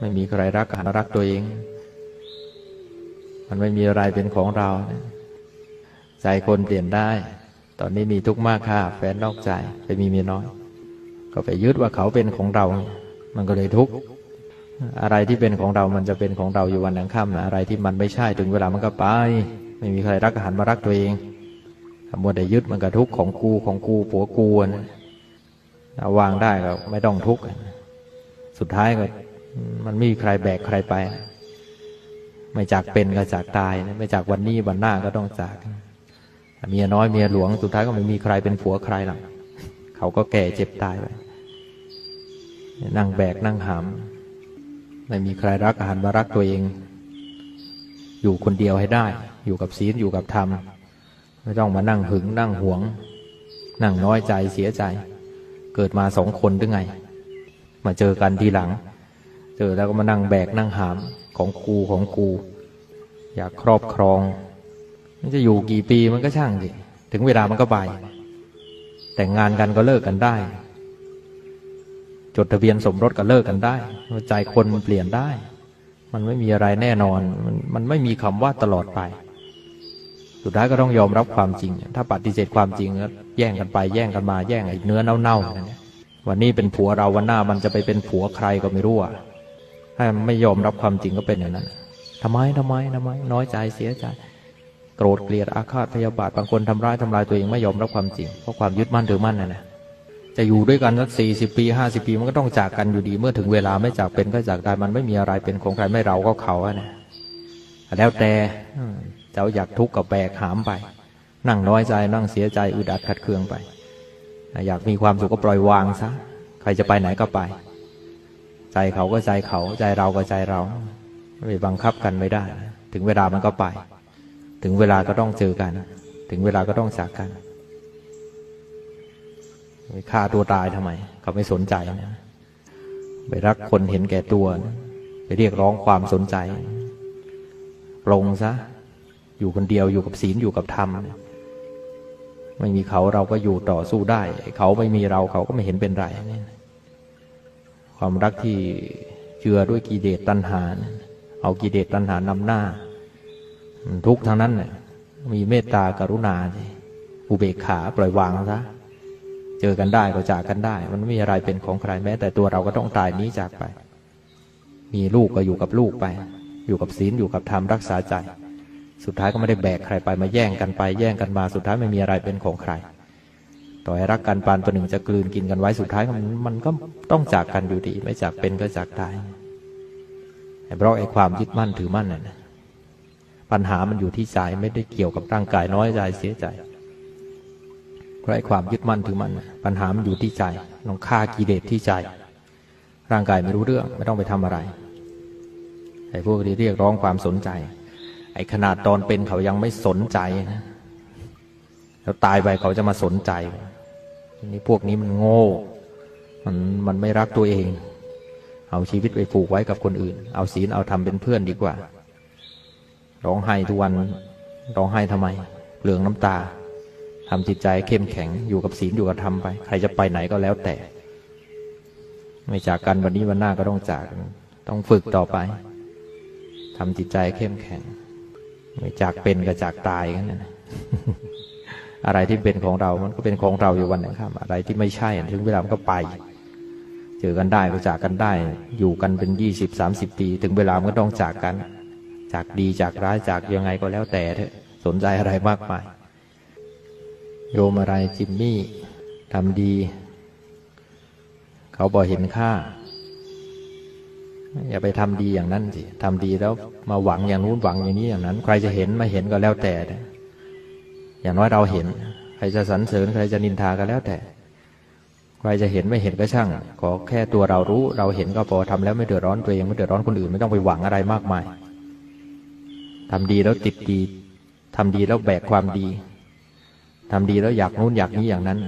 ไม่มีใครรักหารักตัวเอง มันไม่มีอะไรเป็นของเราใจคนเปลี่ยนได้ ตอนนี้มีทุกข์มากค่ะ แฟนนอกใจไปมีเมียน้อย ก็ไปยึดว่าเขาเป็นของเรา มันก็เลยทุกข์อะไรที่เป็นของเรา มันจะเป็นของเราอยู่วันยังค่ำนะอะไรที่มันไม่ใช่ถึงเวลามันก็ไป ไม่มีใครรักหันมารักตัวเองถ้ามัวแต่ยึดมันก็ทุกข์ของกูของกูผัวกูนะวางได้ก็ไม่ต้องทุกข์ สุดท้ายก็ มันไม่มีใครแบกใครไป ไม่จากเป็นก็จากตาย ไม่จากวันนี้วันหน้าก็ต้องจากเมียน้อยเมียหลวงสุดท้ายก็ไม่มีใครเป็นผัวใครหรอกเขาก็แก่เจ็บตายไปนั่งแบกนั่งหามไม่มีใครรักอาหารมารักตัวเอง อยู่คนเดียวให้ได้ อยู่กับศีลอยู่กับธรรม ไม่ต้องมานั่งหึง นั่งหวง นั่งน้อยใจเสียใจ เกิดมาสองคนหรือไง มาเจอกันทีหลัง เจอแล้วก็มานั่งแบกนั่งหามของกูของกู อยากครอบครอง มันจะอยู่กี่ปีมันก็ช่างสิถึงเวลามันก็ไป แต่งงานกันก็เลิกกันได้ จดทะเบียนสมรสก็เลิกกันได้ใจคนมันเปลี่ยนได้ มันไม่มีอะไรแน่นอน มันมันไม่มีคำว่าตลอดไป สุดท้ายก็ต้องยอมรับความจริง ถ้าปฏิเสธความจริงก็แย่งกันไปแย่งกันมาแย่งไอ้เนื้อเน่าๆวันนี้เป็นผัวเราวันหน้ามันจะไปเป็นผัวใครก็ไม่รู้อะ ถ้าไม่ยอมรับความจริงก็เป็นอย่างนั้นทำไมทำไมทำไม น้อยใจเสียใจโกรธเกลียดอาฆาตพยาบาทบางคนทำร้ายทำลายตัวเองไม่ยอมรับความจริงเพราะความยึดมั่นถือมั่นนั่นะจะอยู่ด้วยกันสักสี่สิบปีห้าสิบปีมันก็ต้องจากกันอยู่ดี เมื่อถึงเวลาไม่จากเป็นก็จากได้มันไม่มีอะไรเป็นของใครไม่เราก็เขาอะนะแล้วแต่เจ้าอยากทุกข์ก็แบกหามไป นั่งน้อยใจนั่งเสียใจอึดอัดขัดเคืองไป อยากมีความสุขก็ปล่อยวางซะใครจะไปไหนก็ไป ใจเขาก็ใจเขาใจเราก็ใจเราไม่บังคับกันไม่ได้ ถึงเวลามันก็ไป ถึงเวลาก็ต้องเจอกัน ถึงเวลาก็ต้องจากกันไปฆ่าตัวตายทำไม เขาไม่สนใจนะไปรักคนเห็นแก่ตัวนะไปเรียกร้องความสนใจปลงซะ อยู่คนเดียวอยู่กับศีลอยู่กับธรรม ไม่มีเขาเราก็อยู่ต่อสู้ได้ เขาไม่มีเราเขาก็ไม่เห็นเป็นไร ความรักที่เจือด้วยกิเลสตัณหา เอากิเลสตัณหานำหน้ามันทุกข์ทางนั้นเนี่ยมีเมตตากรุณาอุเบกขาปล่อยวางซะเจอกันได้ก็จากกันได้ มันไม่มีอะไรเป็นของใครแม้ แต่ตัวเราก็ต้องตายนี้จากไป มีลูกก็อยู่กับลูกไป อยู่กับศีลอยู่กับธรรมรักษาใจ สุดท้ายก็ไม่ได้แบกใครไปมาแย่งกันไปแย่งกันมาสุดท้ายไม่มีอะไรเป็นของใคร ต่อให้รักกันปานประหนึ่งจะกลืนกินกันไว้สุดท้ายมันมันก็ต้องจากกันอยู่ดี ไม่จากเป็นก็จากตายเพราะไอ้ความยึดมั่นถือมั่นน่ะปัญหามันอยู่ที่ใจไม่ได้เกี่ยวกับร่างกายน้อยใจเสียใจเพราะไอ้ความยึดมั่นถือมั่นปัญหามันอยู่ที่ใจต้องฆ่ากิเลสที่ใจ ร่างกายไม่รู้เรื่องไม่ต้องไปทำอะไรไอ้พวกที่เรียกร้องความสนใจ ไอ้ขนาดตอนเป็นเขายังไม่สนใจนะแล้วตายไปเขาจะมาสนใจ นี่พวกนี้มันโง่ มันมันไม่รักตัวเอง เอาชีวิตไปผูกไว้กับคนอื่น เอาศีลเอาธรรมเป็นเพื่อนดีกว่า ร้องไห้ทุกวัน ร้องไห้ทำไม เปลืองน้ำตาทำจิตใจเข้มแข็ง อยู่กับศีลอยู่กับธรรมไป ใครจะไปไหนก็แล้วแต่ ไม่จากกันวันนี้วันหน้าก็ต้องจาก ต้องฝึกต่อไปทำจิตใจเข้มแข็ง ไม่จากเป็นก็จากตายกันนะ อะไรที่เป็นของเรา มันก็เป็นของเราอยู่วันหนึ่งครับอะไรที่ไม่ใช่ถึงเวลามันก็ไป เจอกันได้ก็จากกันได้ อยู่กันเป็นยี่สิบสามสิบปี ถึงเวลามันก็ต้องจากกัน จากดีจากร้ายจากยังไงก็แล้วแต่เถอะสนใจอะไรมากมาย โยมอะไรจิมมี่ทำดี เขาบอกเห็นค่า อย่าไปทำดีอย่างนั้นสิทำดีแล้วมาหวังอย่างนู้นหวังอย่างนี้อย่างนั้น ใครจะเห็นม่เห็นก็แล้วแต่เอย่างน้อยเราเห็น ใครจะสรรเสริญใครจะนินทาก็แล้วแต่ ใครจะเห็นไม่เห็นก็ช่าง ขอแค่ตัวเรารู้ เราเห็นก็พอทำแล้วไม่เดือดร้อนตัวเองไม่เดือดร้อนคนอื่นไม่ต้องไปหวังอะไรมากมายทำดีแล้วติดดีทำดีแล้วแบกความดีทำดีแล้วอยากนู้นอยากนี้อย่างนั้น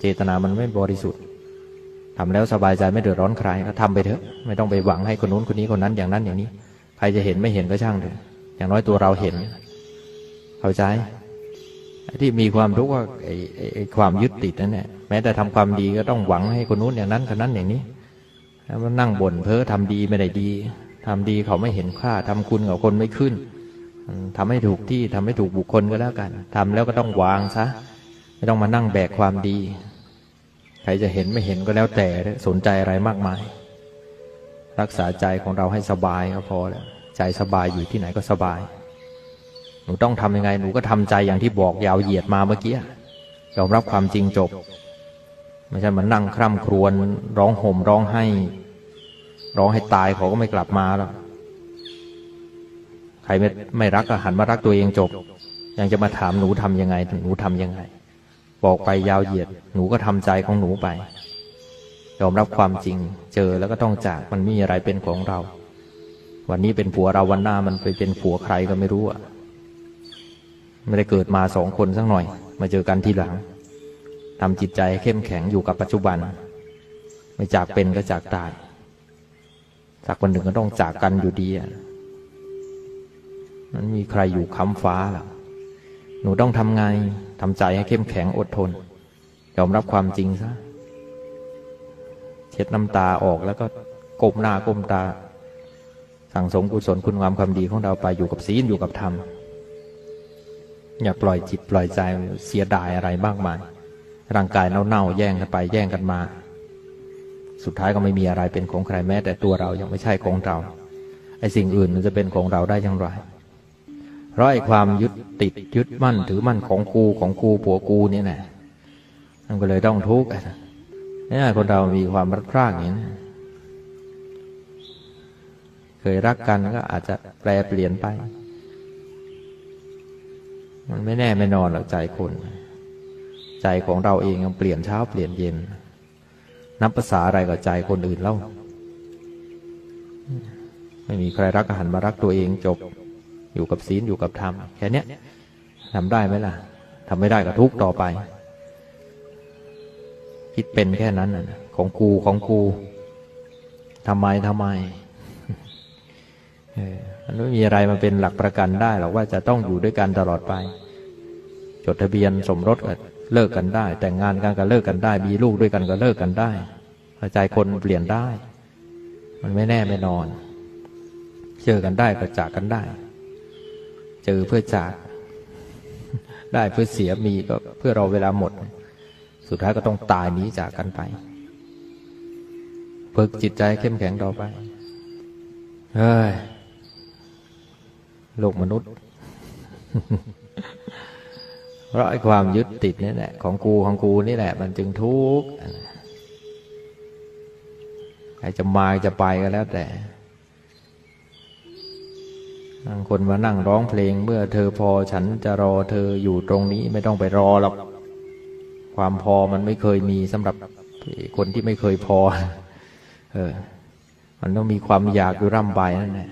เจตนามันไม่บริสุทธิ์ทำแล้วสบายใจไม่เดือดร้อนใครก็ทำไปเถอะ ไม่ต้องไปหวังให้คนนู้นคนนี้คนนั้นอย่างนั้นอย่างนี้ ใครจะเห็นไม่เห็นก็ช่างเถอะ อย่างน้อยตัวเราเห็น เข้าใจ ที่มีความทุกข์ว่าไอ้ไอ้ไอ้ความยึดติดนั่นแหละแม้แต่ทำความดีก็ต้องหวังให้คนนู้นอย่างนั้นคนนั้นอย่างนี้แล้วมันนั่งบ่นเพ้อทำดีไม่ได้ดีทำดีเขาไม่เห็นค่าทำคุณกับคนไม่ขึ้นอืมทำให้ถูกที่ทำให้ถูกบุคคลก็แล้วกันทำแล้วก็ต้องวางซะไม่ต้องมานั่งแบกความดี ใครจะเห็นไม่เห็นก็แล้วแต่สนใจอะไรมากมาย รักษาใจของเราให้สบายก็พอแล้วใจสบายอยู่ที่ไหนก็สบาย หนูต้องทำยังไง หนูก็ทำใจอย่างที่บอกยาวเหยียดมาเมื่อกี้ยอมรับความจริงจบ ไม่ใช่มานั่งคร่ำครวญร้องห่มร้องไห้ ร้องให้ตายเขาก็ไม่กลับมาแล้วใครไม่ไม่รักก็หันมารักตัวเองจบ ยังจะมาถามหนูทำยังไงหนูทำยังไง บอกไปยาวเหยียด หนูก็ทำใจของหนูไปยอมรับความจริง เจอแล้วก็ต้องจากมันไม่มีอะไรเป็นของเรา วันนี้เป็นผัวเราวันหน้ามันไปเป็นผัวใครก็ไม่รู้อะ ไม่ได้เกิดมาสองคนสักหน่อย มาเจอกันทีหลังทำจิตใจเข้มแข็งอยู่กับปัจจุบัน ไม่จากเป็นก็จากตายสักวันหนึ่งก็ต้องจากกันอยู่ดีอะมันมีใครอยู่ค้ำฟ้าหรอหนูต้องทำไงทำใจให้เข้มแข็งอดทน ยอมรับความจริงซะ เช็ดน้ำตาออกแล้วก็ก้มหน้าก้มตา สั่งสมกุศลคุณงามความดีของเราไปอยู่กับศีลอยู่กับธรรม อย่าปล่อยจิตปล่อยใจเสียดายอะไรมากมาย ร่างกายเน่าๆแย่งกันไปแย่งกันมา สุดท้ายก็ไม่มีอะไรเป็นของใครแม้ แต่ตัวเรายังไม่ใช่ของเราไอ้สิ่งอื่นมันจะเป็นของเราได้อย่างไรเพราะไอ้ความยึดติดยึดมั่นถือมั่นของกูของกูผัวกูเนี่ยนะมันก็เลยต้องทุกข์เนี่ยคนเรามีความรักพรากอย่างนี้นะเคยรักกันก็อาจจะแปลเปลี่ยนไป มันไม่แน่ไม่นอนหรอกใจคนใจของเราเองยังเปลี่ยนเช้าเปลี่ยนเย็น นับภาษาอะไรกับใจคนอื่นเล่า ไม่มีใครรักก็หันมารักตัวเองจบ อยู่กับศีลอยู่กับธรรมแค่นี้ทำได้ไหมล่ะทำไม่ได้ก็ทุกต่อไป คิดเป็นแค่นั้นน่ะของกูของกูทำไมทำไมมันไม่มีอะไรมาเป็นหลักประกันได้หรอกว่าจะต้องอยู่ด้วยกันตลอดไป จดทะเบียนสมรสก็เลิกกันได้ แต่งงานกันก็เลิกกันได้ มีลูกด้วยกันก็เลิกกันได้ใจคนเปลี่ยนได้ มันไม่แน่ไม่นอน เจอกันได้ก็จากกันได้ เจอเพื่อจาก ได้เพื่อเสียมีก็เพื่อรอเวลาหมด สุดท้ายก็ต้องตายหนีจากกันไปฝึกจิตใจเข้มแข็งต่อไป เฮ้ย โลกมนุษย์ เพราะไอ้ความยึดติดนี่แหละของกูของกูนี่แหละ มันจึงทุกข์ใครจะมาจะไปก็แล้วแต่บางคนมานั่งร้องเพลง เมื่อเธอพอฉันจะรอเธออยู่ตรงนี้ไม่ต้องไปรอหรอกความพอมันไม่เคยมีสำหรับคนที่ไม่เคยพอ เออ มันต้องมีความอยากอยู่ร่ำไปนั่นแหละ